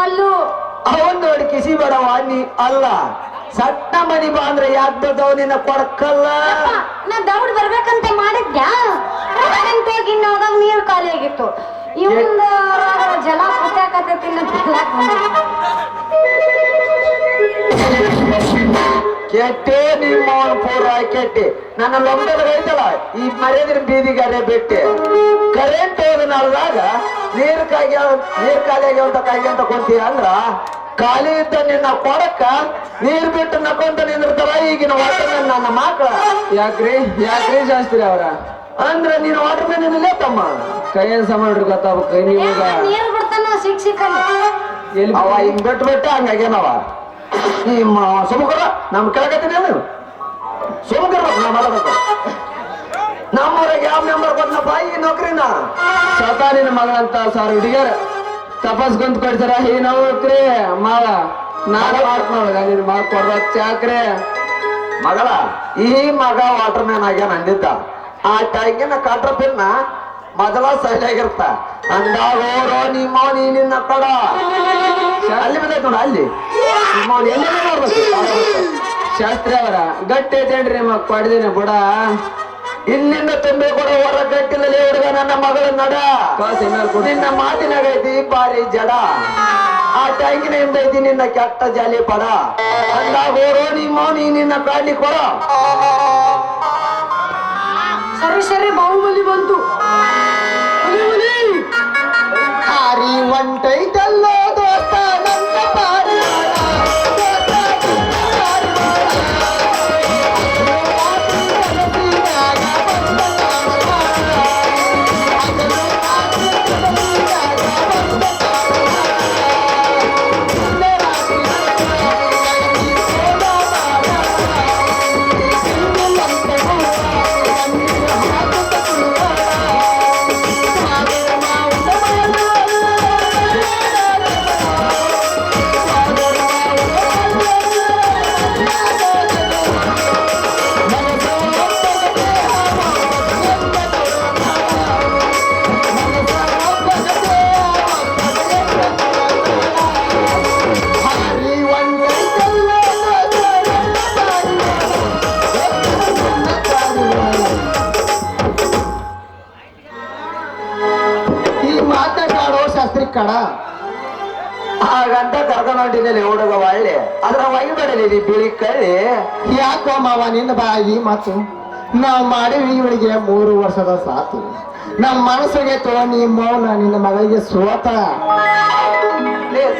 ಕಲ್ಲು. ಅವನು ನೋಡಿ ಕಿಸಿ ಬೇಡವ ನೀ ಅಲ್ಲ. ಸಣ್ಣ ಮನಿ ಬಾ ಅಂದ್ರೆ ಯಾಕೆ ನಿನ್ನ ಕೊಡಕಲ್ಲ? ನಾ ದೌಡ್ ಬರ್ಬೇಕಂತ ಮಾಡಿದ್ಯಾ? ಕರೆಂಟ್ ಹೋಗಿ ಹೋದಾಗ ನೀರು ಖಾಲಿ ಆಗಿತ್ತು ಇವಂದ ಜಲ ಬಂದೆ. ಕೆಟ್ಟೆ ನಿಮ್ಮ ಕೆಟ್ಟೆ ನನ್ನ ಲೊಂಗದ ಐತಲ್ಲ ಈ ಮರ್ಯಾದಿನ ಬೀದಿಗಾರೆ ಬಿಟ್ಟೆ. ಕರೆಂಟ್ ಹೋದ ನಡೆದಾಗ ನೀರ್ ಕಾಗಿ ನೀರ್ ಖಾಲಿ ಆಗ್ಯಾವ ಅಂತ ಕಾಗಿ ಅಂತ ಕೊಂತೀಯ ಅಂದ್ರ ಖಾಲಿ ಇದ್ದ ನಿನ್ನ ಕೊಡಕ್ಕ ನೀರ್ ಬಿಟ್ಟು ನಕೊಂತ ನಿಂದಿರ್ತಾರ ಈಗಿನ ವಾಟರ್ ನನ್ನ ಮಕ್ಕಳ ಯಾಕ್ರಿ? ಯಾಕ್ರಿ ಶಾಸ್ತ್ರಿ ಅವರ? ಅಂದ್ರ ನೀನ್ ವಾಟರ್ ಮ್ಯಾನ್ ಇಲ್ಲ ತಮ್ಮ? ಕೈಯನ್ ಸಮಾಡ್ರಿ ಗೊತ್ತಾಗ್ಬೇಕು ನೀವೀಗ ಎಲ್ಲಿ ಅವ ಹಿಂಗ್ ಬಿಟ್ಟು ಬಿಟ್ಟ ಹಂಗಾಗ್ಯಾನವ. ಈ ಸುಮಕರ ನಮ್ ಕೆಳಗತ್ತೀನಿ ನೀವು ಸುಮಕರ ನಾ ನಮ್ಮ ನಮ್ಮೂರಾಗ ಯಾವ ಮೆಂಬರ್ ಕೊಟ್ಟನಪ್ಪ ಈ ನೌಕರಿನ? ಸತಾನಿನ ಮಗಳಂತ ಸಾರ್ ಹುಡುಗಿಯರ. ತಪಸ್ ಕುಂತ ಕೊಡ್ತಾರ? ಹೀ ನೋಕ್ರಿ, ಮಾವ. ನಾನು ಮಾಡ್ಕೊಳಗ ನೀನು ಮಗ ಕೊಡ್ದ ಚಾಕ್ರಿ. ಮಗಳ, ಈ ಮಗ ವಾಟರ್ ಮ್ಯಾನ್ ಆಗ್ಯಾನ ಅಂದಿದ್ದ. ಆ ಟೈಗಿನ ಕಾಟ್ರ ಪಿನ್ನ ಮೊದಲ ಸೈಲಾಗಿರ್ತ. ಅಂದಾಗ, ಓರೋ ನಿಮ್ಮ ನಿನ್ನ ಕಡ. ಅಲ್ಲಿ ಬಂದೈತ್ ನೋಡ, ಅಲ್ಲಿ. ನಿಮ್ಮ ಎಲ್ಲಿ ನೋಡ್ಬೇಕು ಶಾಸ್ತ್ರಿ ಅವರ ಗಟ್ಟಿ ಐತೇನ್ರಿ ಮಗ ಪಡೆದಿನ ಬುಡ. ಇಲ್ಲಿಂದ ತುಂಬಿ ಕೂಡ ಹೊರ ಗಟ್ಟಿನಲ್ಲಿ ಹುಡುಗ ನನ್ನ ಮಗಳ ನಡ. ನಿನ್ನ ಮಾತಿನಾಗ ಐತಿ ಬಾರಿ ಜಡ. ಆ ಟ್ಯಾಂಕಿನ ಹಿಂದ ಐತಿ ನಿನ್ನ ಕೆಟ್ಟ ಜಾಲಿ ಪಡ. ಅಂದಾಗ ಹೋರೋ ನಿಮ್ಮ ನೀ ನಿನ್ನ ಪ್ರಾಣಿ ಕೊಡ. ಸರಿ ಸರಿ ಬಾಹುಬಲಿ ಬಂತು. ಹಾರಿ ಒಂಟೈತಲ್ಲೋ. ಕಡ ಹಾಗಂತ ಕರ್ಕೊಂಡು ಹೊಂಟಿದ್ದೇನೆ ಹುಡುಗ ಒಳ್ಳೆ. ಅದ್ರ ಒಯ್ಬೇಡಲಿ ನೀ ಬಿಳಿ ಕಳ್ಳಿ. ಯಾಕೋ ಮಾವ ನಿನ್ನ ಬಾಯಿ ಮಾತು? ನಾವು ಮಾಡಿವಿ ಇವಳಿಗೆ ಮೂರು ವರ್ಷದ ಸಾತು. ನಮ್ಮ ಮನಸ್ಸಿಗೆ ತೋ ನೀ ಮೌನ ನಿನ್ನ ಮಗಳಿಗೆ ಸೋತ.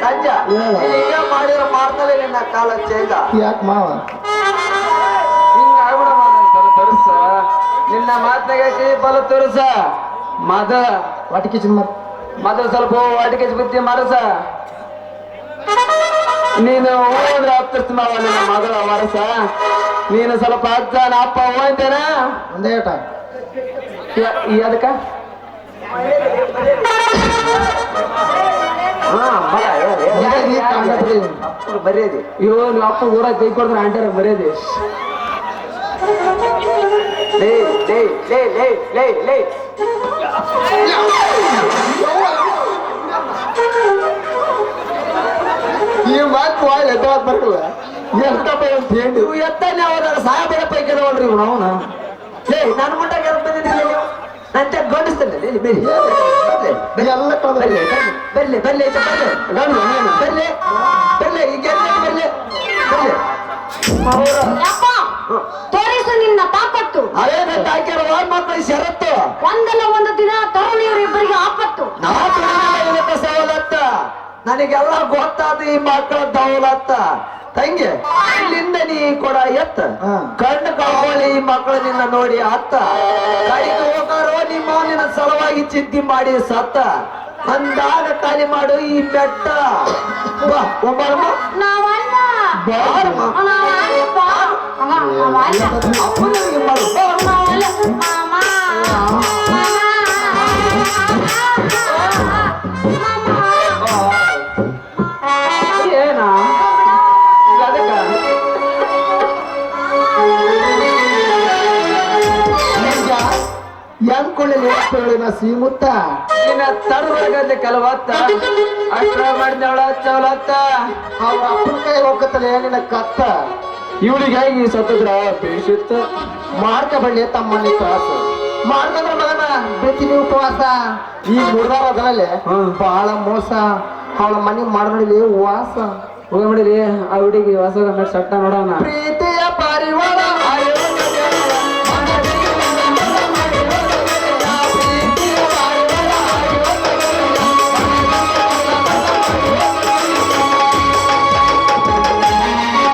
ಸಂಜ. ಈಗ ಮಾಡಿರೋ ಮಾಡ್ತಲೇ ನಿನ್ನ ಕಾಲ ಚೇಂಜ ಯಾಕೆ ಮಾವ? ನಿನ್ನ ಮಾತ್ನಾಗೈತಿ ಬಲ ತೋರಿಸ. ಮದ. ಒಟ್ಟಿಗೆ ಚಿಮ್ಮತ್ ಮೊದಲು ಸ್ವಲ್ಪ ಅಡಿಕೆ ಬುದ್ಧಿ ಮರಸ ನೀನು ಹೋದ್ರೆ ಹತ್ತಿರ್ತ ಮಾವ ನಿನ್ನ ಮಗಳ ವರಸ ನೀನು ಸ್ವಲ್ಪ ಅಜ್ಜ ನಾ ಅಪ್ಪ ಹೋಯ್ತೇನ ಒಂದೇ ಏಟ ಅದಕ್ಕ ಹಾ ಮಗ ಬರೀ ಕಾಂಡತ್ರಿ. ಬರೀದಿ ಇವ್ ನೀವು ಅಪ್ಪ ಊರ ಕೈ ಕೊಡ್ತಾರೆ ಅಂಟಾರ ಬರೇದಿ ಲೇ ಲೇ ಲೇ ಲೇ ಲೇ ಲೇ ಈ ಮಾತು ಬಾಯ್ ಎದ್ದಾಳ ಬರಲ್ಲ ಎಂತಪ್ಪ ಅಂತ ಹೇಳಿ. ಎತ್ತನೇ ಹೋದಾಗ ಸಾಹೇಬರ ಪೈಕಿ ನೋಡ್ರಿ ಇವ್ನು ಅವನ. ಏ ನನ್ನ ಗೆದ್ದು ಅಂತ ನೀವು ನಂತೆ ಗಂಡಿಸ್ತೇನೆ ಎಲ್ಲ ಬರ್ಲಿ ಬರ್ಲಿ ಬರ್ಲಿ ಬರ್ಲಿ ಬರ್ಲಿ ಬರ್ಲಿ ಈಗ ಬರ್ಲಿ ಬರ್ಲಿ ತಾಕತ್ತು ಬೆಟ್ಟ ಹಾಕ್ಯಾರ ಮಕ್ಕಳು ಷರತ್ತು ಒಂದಲ್ಲ ಒಂದು ದಿನ ತರುಣಿಯರು ಇಬ್ಬರಿಗೆ ಆಪತ್ತು. ನಾ ತುಳಿದಿಲ್ಲ ಇವತ್ತು ಸವಲತ್ತ. ನನಗೆಲ್ಲ ಗೊತ್ತಾದ ಈ ಮಕ್ಕಳ ದೌಲತ್ತ. ತಂಗಿ ಇಲ್ಲಿಂದ ನೀ ಕೊಡ ಎತ್ತ. ಕಣ್ಣು ಕಾವಲಿ ಈ ಮಕ್ಕಳು ನಿನ್ನ ನೋಡಿ ಅತ್ತ. ಕೈಗೆ ಹೋಗಾರೋ ನಿಮ್ಮ ನಿನ್ನ ಸಲುವಾಗಿ ಚಿಂತೆ ಮಾಡಿ ಸತ್ತ. ಅಂದಾಗ ಖಾಲಿ ಮಾಡು ಈ ಬೆಟ್ಟ. ಬಾ ಒಬ್ಬರಮ್ಮ ನಾವಲ್ಲ. ಬಾರಮ್ಮ. ನಾವಲ್ಲ ಬಾ. ಅಮ್ಮ, ನಾವಲ್ಲ. ಅಪ್ಪನಿಗೆ ಮಾಡು ಬಾ. ನಾವಲ್ಲ. ಮಾಮ. ಮಾಮ. ಏನ ಅದಕ್ಕ ಹೆಂಗ್ ಕೊಳ್ಳಿ ಹೇಳಿ ನಾ ಸೀಮುತ್ತ ನಿನ್ನ ತಡಬರ್ಗಲ್ಲಿ ಕಲವತ್ತ ಅಷ್ಟ್ರ ಮಾಡಿದವಳ ಚವಲತ್ತ ಅವ್ರ ಅಪ್ಪನ ಕೈ ಹೋಗತ್ತಲ್ಲ ನಿನ್ನ ಕತ್ತ ಇವಳಿಗೆ ಹೇಗೆ ಸತ್ತದ್ರ ಬೇಷಿತ್ತ ಮಾರ್ಕ ಬಳ್ಳಿ ತಮ್ಮಲ್ಲಿ ತ್ರಾಸ. ಮಾರ್ಕಂದ್ರ ಮಗನ ಬೆಚ್ಚಿನ ಉಪವಾಸ. ಈ ಮುರ್ದಾರ ಅದರಲ್ಲಿ. ಬಹಳ ಮೋಸ. ಅವಳ ಮನೆ ಮಾಡಿದ್ರಲ್ಲಿ ವಾಸ. ಹೋಗ ಮಾಡಿರಿ ಆ ಹುಡುಗಿ ವಾಸ ಸಟ್ಟ ನೋಡೋಣ ಪ್ರೀತಿಯ ಪರಿವಾರ.